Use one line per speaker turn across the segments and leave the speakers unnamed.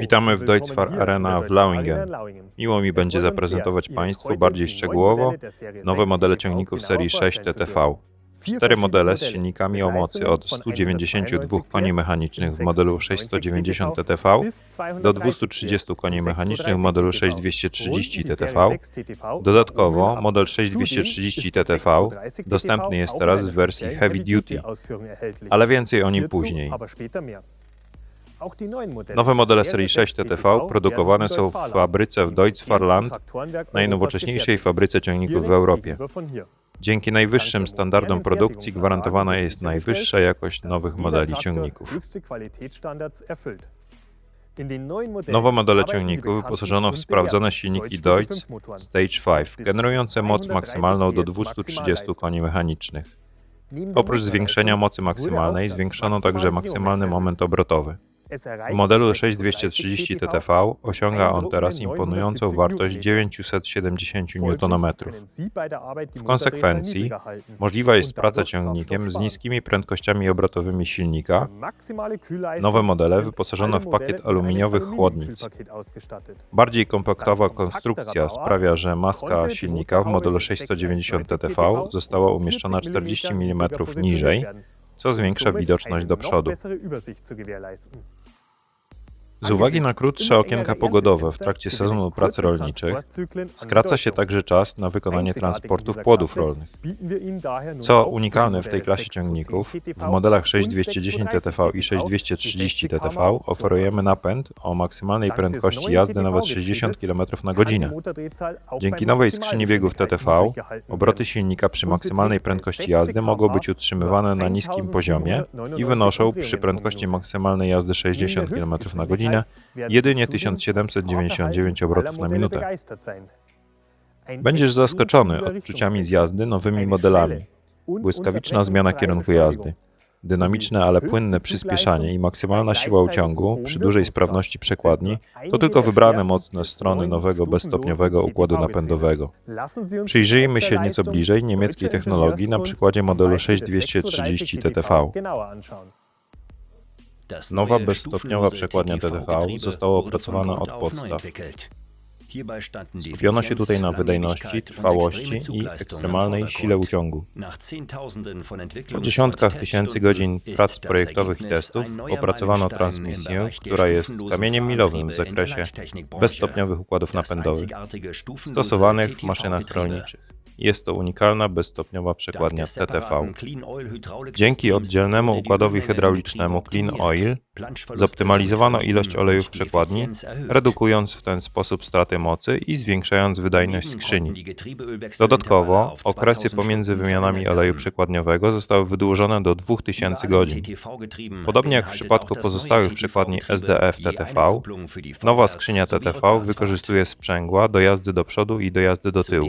Witamy w Deutzfahr Arena w Lauingen. Miło mi będzie zaprezentować Państwu bardziej szczegółowo nowe modele ciągników serii 6 TTV. Cztery modele z silnikami o mocy od 192 koni mechanicznych w modelu 690 TTV do 230 koni mechanicznych w modelu 6230 TTV. Dodatkowo model 6230 TTV dostępny jest teraz w wersji Heavy Duty, ale więcej o nim później. Nowe modele serii 6 TTV produkowane są w fabryce w Deutzfahrland, najnowocześniejszej fabryce ciągników w Europie. Dzięki najwyższym standardom produkcji gwarantowana jest najwyższa jakość nowych modeli ciągników. Nowe modele ciągników wyposażono w sprawdzone silniki Deutz Stage 5, generujące moc maksymalną do 230 koni mechanicznych. Oprócz zwiększenia mocy maksymalnej, zwiększono także maksymalny moment obrotowy. W modelu 6230 TTV osiąga on teraz imponującą wartość 970 Nm. W konsekwencji możliwa jest praca ciągnikiem z niskimi prędkościami obrotowymi silnika. Nowe modele wyposażono w pakiet aluminiowych chłodnic. Bardziej kompaktowa konstrukcja sprawia, że maska silnika w modelu 690 TTV została umieszczona 40 mm niżej, co zwiększa widoczność do przodu. Z uwagi na krótsze okienka pogodowe w trakcie sezonu prac rolniczych, skraca się także czas na wykonanie transportów płodów rolnych. Co unikalne w tej klasie ciągników, w modelach 6210 TTV i 6230 TTV oferujemy napęd o maksymalnej prędkości jazdy nawet 60 km na godzinę. Dzięki nowej skrzyni biegów TTV, obroty silnika przy maksymalnej prędkości jazdy mogą być utrzymywane na niskim poziomie i wynoszą przy prędkości maksymalnej jazdy 60 km na godzinę jedynie 1799 obrotów na minutę. Będziesz zaskoczony odczuciami z jazdy nowymi modelami. Błyskawiczna zmiana kierunku jazdy, dynamiczne, ale płynne przyspieszanie i maksymalna siła uciągu przy dużej sprawności przekładni to tylko wybrane mocne strony nowego bezstopniowego układu napędowego. Przyjrzyjmy się nieco bliżej niemieckiej technologii na przykładzie modelu 6230 TTV. Nowa bezstopniowa przekładnia TTV została opracowana od podstaw. Skupiono się tutaj na wydajności, trwałości i ekstremalnej sile uciągu. Po dziesiątkach tysięcy godzin prac projektowych i testów opracowano transmisję, która jest kamieniem milowym w zakresie bezstopniowych układów napędowych stosowanych w maszynach rolniczych. Jest to unikalna bezstopniowa przekładnia TTV. Dzięki oddzielnemu układowi hydraulicznemu Clean Oil zoptymalizowano ilość oleju w przekładni, redukując w ten sposób straty mocy i zwiększając wydajność skrzyni. Dodatkowo okresy pomiędzy wymianami oleju przekładniowego zostały wydłużone do 2000 godzin. Podobnie jak w przypadku pozostałych przekładni SDF TTV, nowa skrzynia TTV wykorzystuje sprzęgła do jazdy do przodu i do jazdy do tyłu.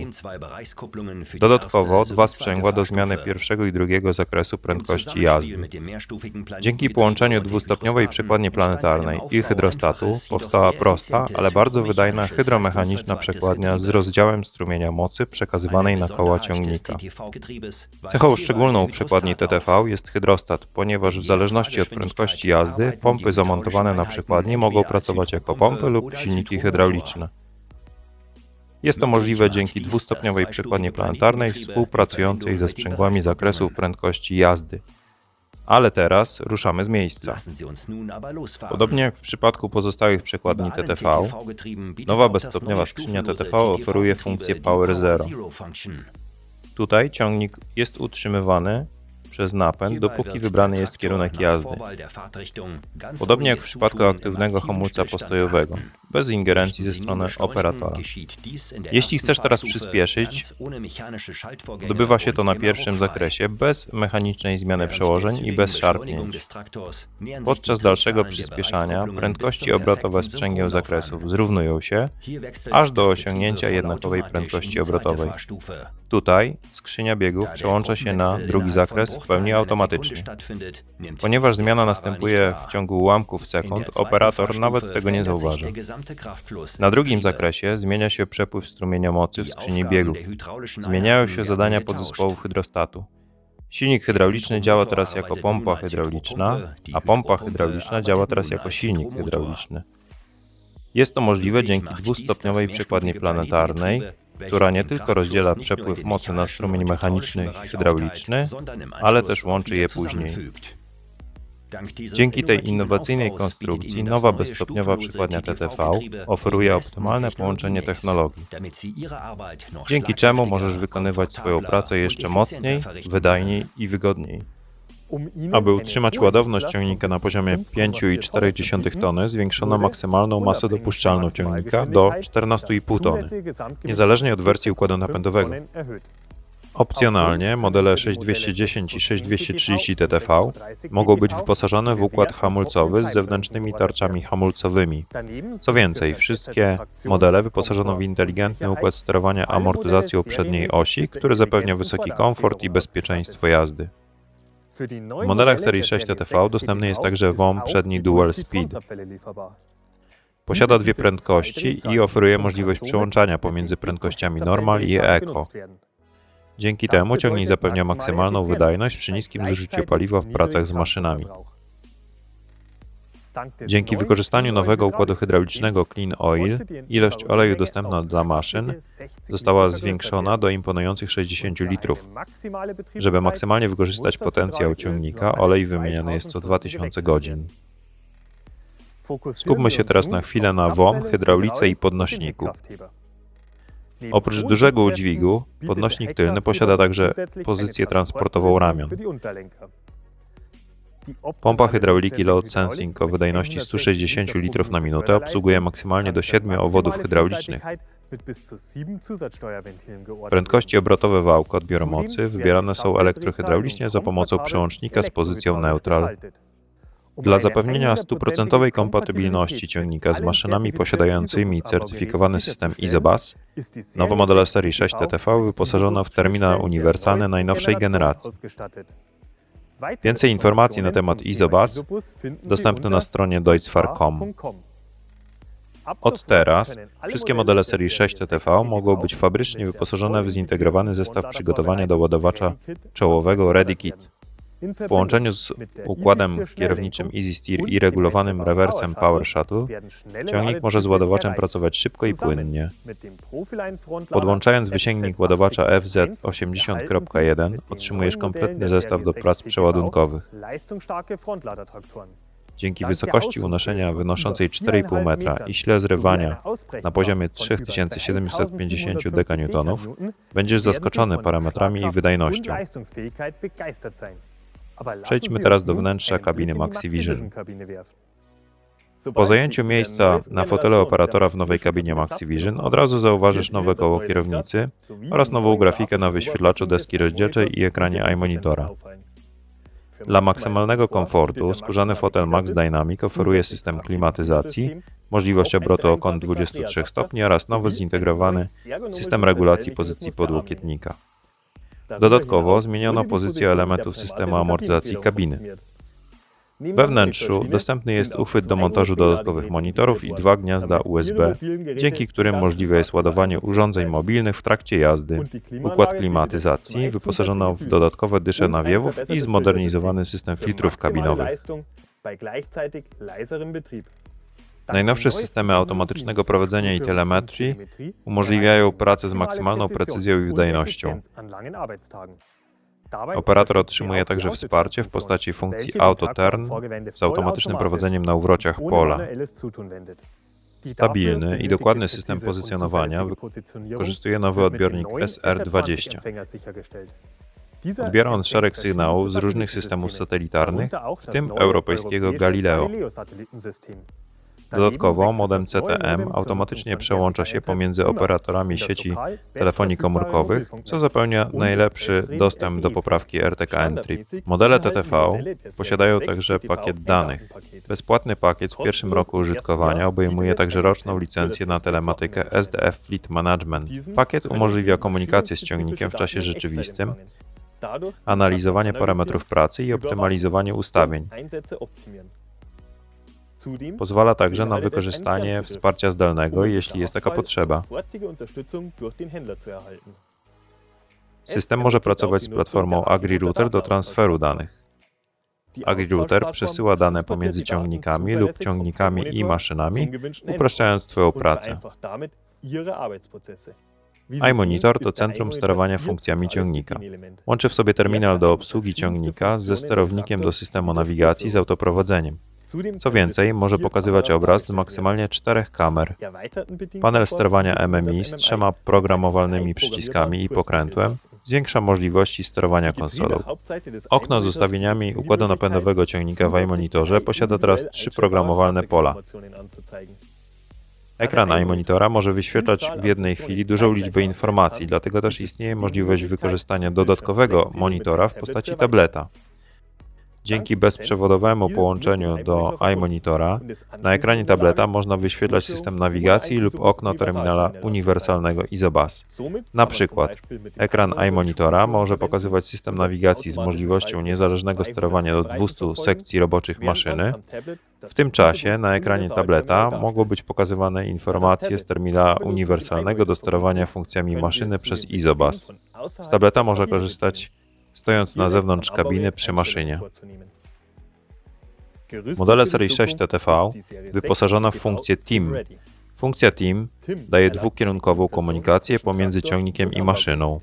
Dodatkowo dwa sprzęgła do zmiany pierwszego i drugiego zakresu prędkości jazdy. Dzięki połączeniu dwustopniowej przekładni planetarnej i hydrostatu powstała prosta, ale bardzo wydajna hydromechaniczna przekładnia z rozdziałem strumienia mocy przekazywanej na koła ciągnika. Cechą szczególną przekładni TTV jest hydrostat, ponieważ w zależności od prędkości jazdy pompy zamontowane na przekładni mogą pracować jako pompy lub silniki hydrauliczne. Jest to możliwe dzięki dwustopniowej przekładni planetarnej współpracującej ze sprzęgłami zakresu prędkości jazdy. Ale teraz ruszamy z miejsca. Podobnie jak w przypadku pozostałych przekładni TTV, nowa bezstopniowa skrzynia TTV oferuje funkcję Power Zero. Tutaj ciągnik jest utrzymywany przez napęd, dopóki wybrany jest kierunek jazdy. Podobnie jak w przypadku aktywnego hamulca postojowego, bez ingerencji ze strony operatora. Jeśli chcesz teraz przyspieszyć, odbywa się to na pierwszym zakresie, bez mechanicznej zmiany przełożeń i bez szarpnięć. Podczas dalszego przyspieszania prędkości obrotowe sprzęgieł zakresów zrównują się, aż do osiągnięcia jednakowej prędkości obrotowej. Tutaj skrzynia biegów przełącza się na drugi zakres w pełni automatycznie. Ponieważ zmiana następuje w ciągu ułamków sekund, operator nawet tego nie zauważy. Na drugim zakresie zmienia się przepływ strumienia mocy w skrzyni biegów. Zmieniają się zadania podzespołów hydrostatu. Silnik hydrauliczny działa teraz jako pompa hydrauliczna, a pompa hydrauliczna działa teraz jako silnik hydrauliczny. Jest to możliwe dzięki dwustopniowej przekładni planetarnej, która nie tylko rozdziela przepływ mocy na strumień mechaniczny i hydrauliczny, ale też łączy je później. Dzięki tej innowacyjnej konstrukcji nowa bezstopniowa przykładnia TTV oferuje optymalne połączenie technologii, dzięki czemu możesz wykonywać swoją pracę jeszcze mocniej, wydajniej i wygodniej. Aby utrzymać ładowność ciągnika na poziomie 5,4 tony, zwiększono maksymalną masę dopuszczalną ciągnika do 14,5 tony, niezależnie od wersji układu napędowego. Opcjonalnie modele 6210 i 6230 TTV mogą być wyposażone w układ hamulcowy z zewnętrznymi tarczami hamulcowymi. Co więcej, wszystkie modele wyposażono w inteligentny układ sterowania amortyzacją przedniej osi, który zapewnia wysoki komfort i bezpieczeństwo jazdy.
W modelach serii 6 TTV dostępny jest także WOM przedni Dual Speed.
Posiada dwie prędkości i oferuje możliwość przełączania pomiędzy prędkościami Normal i Eco. Dzięki temu ciągnik zapewnia maksymalną wydajność przy niskim zużyciu paliwa w pracach z maszynami. Dzięki wykorzystaniu nowego układu hydraulicznego Clean Oil, ilość oleju dostępna dla maszyn została zwiększona do imponujących 60 litrów. Żeby maksymalnie wykorzystać potencjał ciągnika, olej wymieniany jest co 2000 godzin.
Skupmy się teraz na chwilę na WOM, hydraulice i podnośniku.
Oprócz dużego udźwigu, podnośnik tylny posiada także pozycję transportową ramion. Pompa hydrauliki Load Sensing o wydajności 160 litrów na minutę obsługuje maksymalnie do 7 obwodów hydraulicznych. Prędkości obrotowe wałka odbioru mocy wybierane są elektrohydraulicznie za pomocą przełącznika z pozycją neutral. Dla zapewnienia stuprocentowej kompatybilności ciągnika z maszynami posiadającymi certyfikowany system ISOBUS, nowe modele serii 6 TTV wyposażono w terminal uniwersalny najnowszej generacji. Więcej informacji na temat ISOBUS dostępne na stronie deutzfahr.com. Od teraz wszystkie modele serii 6 TTV mogą być fabrycznie wyposażone w zintegrowany zestaw przygotowania do ładowacza czołowego ReadyKit. W połączeniu z układem kierowniczym Easy Steer i regulowanym rewersem Power Shuttle, ciągnik może z ładowaczem pracować szybko i płynnie. Podłączając wysięgnik ładowacza FZ80.1 otrzymujesz kompletny zestaw do prac przeładunkowych. Dzięki wysokości unoszenia wynoszącej 4,5 metra i sile zrywania na poziomie 3750 dekanewtonów, będziesz zaskoczony parametrami i wydajnością. Przejdźmy teraz do wnętrza kabiny MaxiVision. Po zajęciu miejsca na fotelu operatora w nowej kabinie MaxiVision od razu zauważysz nowe koło kierownicy oraz nową grafikę na wyświetlaczu deski rozdzielczej i ekranie iMonitora. Dla maksymalnego komfortu skórzany fotel Max Dynamic oferuje system klimatyzacji, możliwość obrotu o kąt 23 stopni oraz nowy zintegrowany system regulacji pozycji podłokietnika. Dodatkowo zmieniono pozycję elementów systemu amortyzacji kabiny. We wnętrzu dostępny jest uchwyt do montażu dodatkowych monitorów i dwa gniazda USB, dzięki którym możliwe jest ładowanie urządzeń mobilnych w trakcie jazdy. Układ klimatyzacji wyposażono w dodatkowe dysze nawiewów i zmodernizowany system filtrów kabinowych. Najnowsze systemy automatycznego prowadzenia i telemetrii umożliwiają pracę z maksymalną precyzją i wydajnością. Operator otrzymuje także wsparcie w postaci funkcji Auto Turn z automatycznym prowadzeniem na uwrociach pola. Stabilny i dokładny system pozycjonowania wykorzystuje nowy odbiornik SR20. Odbiera on szereg sygnałów z różnych systemów satelitarnych, w tym europejskiego Galileo. Dodatkowo modem CTM automatycznie przełącza się pomiędzy operatorami sieci telefonii komórkowych, co zapewnia najlepszy dostęp do poprawki RTK Entry. Modele TTV posiadają także pakiet danych. Bezpłatny pakiet w pierwszym roku użytkowania obejmuje także roczną licencję na telematykę SDF Fleet Management. Pakiet umożliwia komunikację z ciągnikiem w czasie rzeczywistym, analizowanie parametrów pracy i optymalizowanie ustawień. Pozwala także na wykorzystanie wsparcia zdalnego, jeśli jest taka potrzeba. System może pracować z platformą AgriRouter do transferu danych.
AgriRouter przesyła dane pomiędzy ciągnikami lub ciągnikami i maszynami, upraszczając Twoją pracę. iMonitor to centrum sterowania funkcjami ciągnika. Łączy w sobie terminal do obsługi ciągnika ze sterownikiem do systemu nawigacji z autoprowadzeniem. Co więcej, może pokazywać obraz z maksymalnie czterech kamer. Panel sterowania MMI z trzema programowalnymi przyciskami i pokrętłem zwiększa możliwości sterowania konsolą. Okno z ustawieniami układu napędowego ciągnika w iMonitorze posiada teraz trzy programowalne pola. Ekran iMonitora może wyświetlać w jednej chwili dużą liczbę informacji, dlatego też istnieje możliwość wykorzystania dodatkowego monitora w postaci tableta. Dzięki bezprzewodowemu połączeniu do iMonitora na ekranie tableta można wyświetlać system nawigacji lub okno terminala uniwersalnego Isobus. Na przykład ekran iMonitora może pokazywać system nawigacji z możliwością niezależnego sterowania do 200 sekcji roboczych maszyny. W tym czasie na ekranie tableta mogą być pokazywane informacje z terminala uniwersalnego do sterowania funkcjami maszyny przez Isobus. Z tableta można korzystać stojąc na zewnątrz kabiny przy maszynie. Modele serii 6 TTV wyposażono w funkcję Team. Funkcja Team daje dwukierunkową komunikację pomiędzy ciągnikiem i maszyną.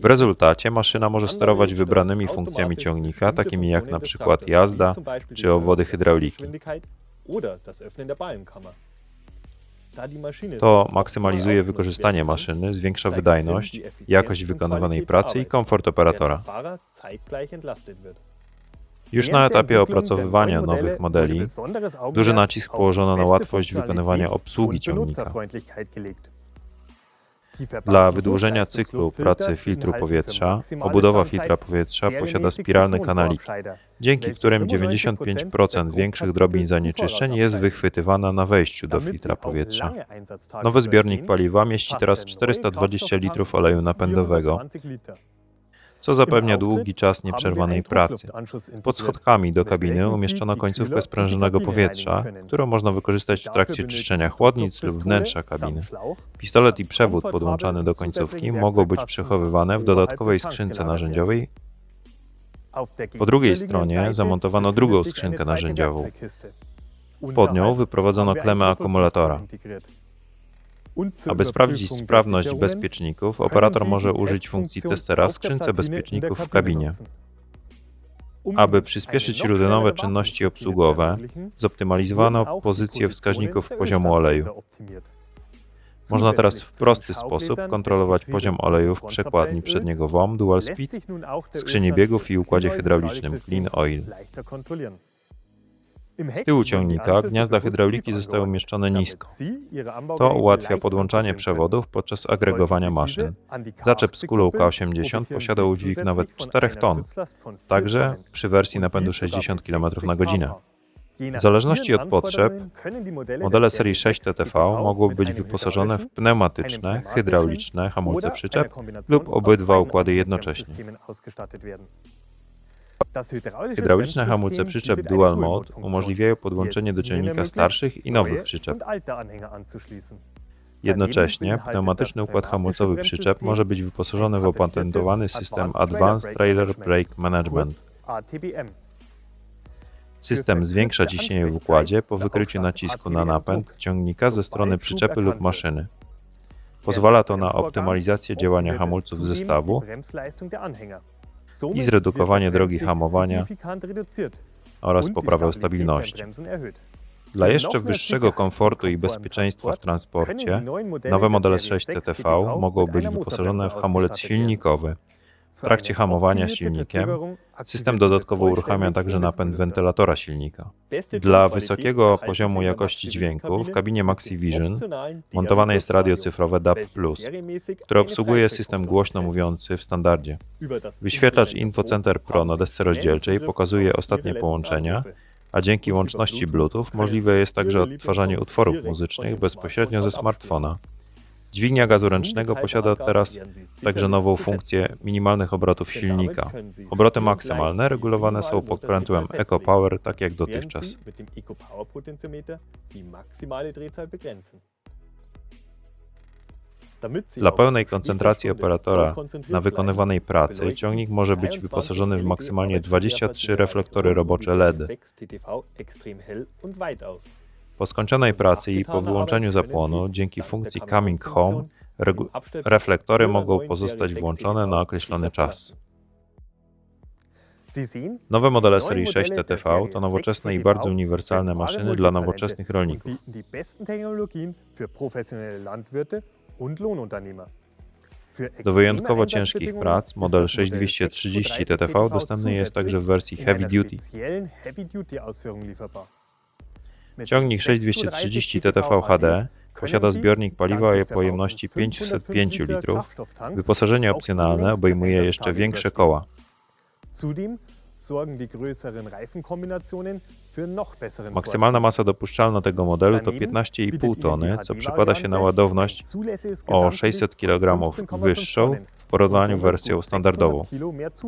W rezultacie maszyna może sterować wybranymi funkcjami ciągnika, takimi jak na przykład jazda czy obwody hydrauliki. To maksymalizuje wykorzystanie maszyny, zwiększa wydajność, jakość wykonywanej pracy i komfort operatora. Już na etapie opracowywania nowych modeli duży nacisk położono na łatwość wykonywania obsługi ciągnika. Dla wydłużenia cyklu pracy filtru powietrza, obudowa filtra powietrza posiada spiralne kanaliki, dzięki którym 95% większych drobin zanieczyszczeń jest wychwytywana na wejściu do filtra powietrza. Nowy zbiornik paliwa mieści teraz 420 litrów oleju napędowego, co zapewnia długi czas nieprzerwanej pracy. Pod schodkami do kabiny umieszczono końcówkę sprężonego powietrza, którą można wykorzystać w trakcie czyszczenia chłodnic lub wnętrza kabiny. Pistolet i przewód podłączany do końcówki mogą być przechowywane w dodatkowej skrzynce narzędziowej. Po drugiej stronie zamontowano drugą skrzynkę narzędziową. Pod nią wyprowadzono klemę akumulatora. Aby sprawdzić sprawność bezpieczników, operator może użyć funkcji testera w skrzynce bezpieczników w kabinie. Aby przyspieszyć rutynowe czynności obsługowe, zoptymalizowano pozycję wskaźników poziomu oleju. Można teraz w prosty sposób kontrolować poziom oleju w przekładni przedniego WOM Dual Speed, skrzyni biegów i układzie hydraulicznym Clean Oil. Z tyłu ciągnika gniazda hydrauliki zostały umieszczone nisko. To ułatwia podłączanie przewodów podczas agregowania maszyn. Zaczep z kulą K80 posiada udźwig nawet 4 ton, także przy wersji napędu 60 km na godzinę. W zależności od potrzeb, modele serii 6 TTV mogą być wyposażone w pneumatyczne, hydrauliczne hamulce przyczep lub obydwa układy jednocześnie. Hydrauliczne hamulce przyczep Dual Mode umożliwiają podłączenie do ciągnika starszych i nowych przyczep. Jednocześnie pneumatyczny układ hamulcowy przyczep może być wyposażony w opatentowany system Advanced Trailer Brake Management. System zwiększa ciśnienie w układzie po wykryciu nacisku na napęd ciągnika ze strony przyczepy lub maszyny. Pozwala to na optymalizację działania hamulców zestawu i zredukowanie drogi hamowania oraz poprawę stabilności. Dla jeszcze wyższego komfortu i bezpieczeństwa w transporcie, nowe modele 6 TTV mogą być wyposażone w hamulec silnikowy. W trakcie hamowania silnikiem system dodatkowo uruchamia także napęd wentylatora silnika. Dla wysokiego poziomu jakości dźwięku w kabinie MaxiVision montowane jest radio cyfrowe DAB+, które obsługuje system głośno mówiący w standardzie. Wyświetlacz InfoCenter Pro na desce rozdzielczej pokazuje ostatnie połączenia, a dzięki łączności Bluetooth możliwe jest także odtwarzanie utworów muzycznych bezpośrednio ze smartfona. Dźwignia gazu ręcznego posiada teraz także nową funkcję minimalnych obrotów silnika. Obroty maksymalne regulowane są podprętłem EcoPower, tak jak dotychczas. Dla pełnej koncentracji operatora na wykonywanej pracy ciągnik może być wyposażony w maksymalnie 23 reflektory robocze LED. Po skończonej pracy i po wyłączeniu zapłonu, dzięki funkcji Coming Home, reflektory mogą pozostać włączone na określony czas. Nowe modele serii 6 TTV to nowoczesne i bardzo uniwersalne maszyny dla nowoczesnych rolników. Do wyjątkowo ciężkich prac model 6230 TTV dostępny jest także w wersji Heavy Duty. Ciągnik 6230 TTV HD posiada zbiornik paliwa o pojemności 505 litrów. Wyposażenie opcjonalne obejmuje jeszcze większe koła. Maksymalna masa dopuszczalna tego modelu to 15,5 tony, co przekłada się na ładowność o 600 kg wyższą porównaniu wersją standardową.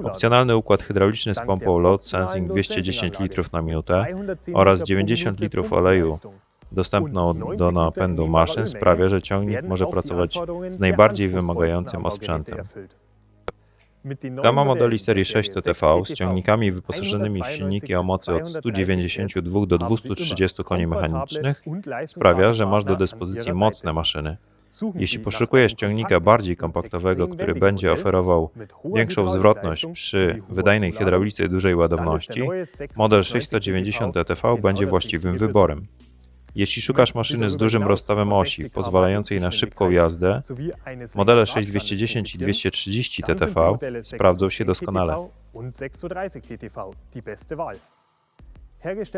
Opcjonalny układ hydrauliczny z pompą load sensing 210 litrów na minutę oraz 90 litrów oleju dostępną do napędu maszyn sprawia, że ciągnik może pracować z najbardziej wymagającym osprzętem. Gama modeli serii 6 TTV z ciągnikami wyposażonymi w silniki o mocy od 192 do 230 koni mechanicznych sprawia, że masz do dyspozycji mocne maszyny. Jeśli poszukujesz ciągnika bardziej kompaktowego, który będzie oferował większą zwrotność przy wydajnej hydraulice dużej ładowności, model 690 TTV będzie właściwym wyborem. Jeśli szukasz maszyny z dużym rozstawem osi, pozwalającej na szybką jazdę, modele 6210 i 230 TTV sprawdzą się doskonale.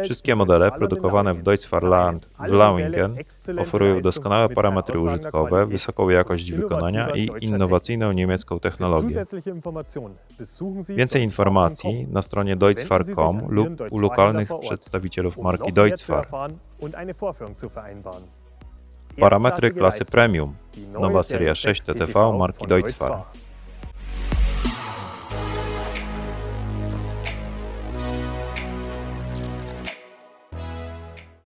Wszystkie modele produkowane w Deutschfahrland w Lauingen oferują doskonałe parametry użytkowe, wysoką jakość wykonania i innowacyjną niemiecką technologię. Więcej informacji na stronie deutschfahr.com lub u lokalnych przedstawicielów marki Deutschfahr. Parametry klasy Premium. Nowa seria 6 TTV marki Deutschfahr.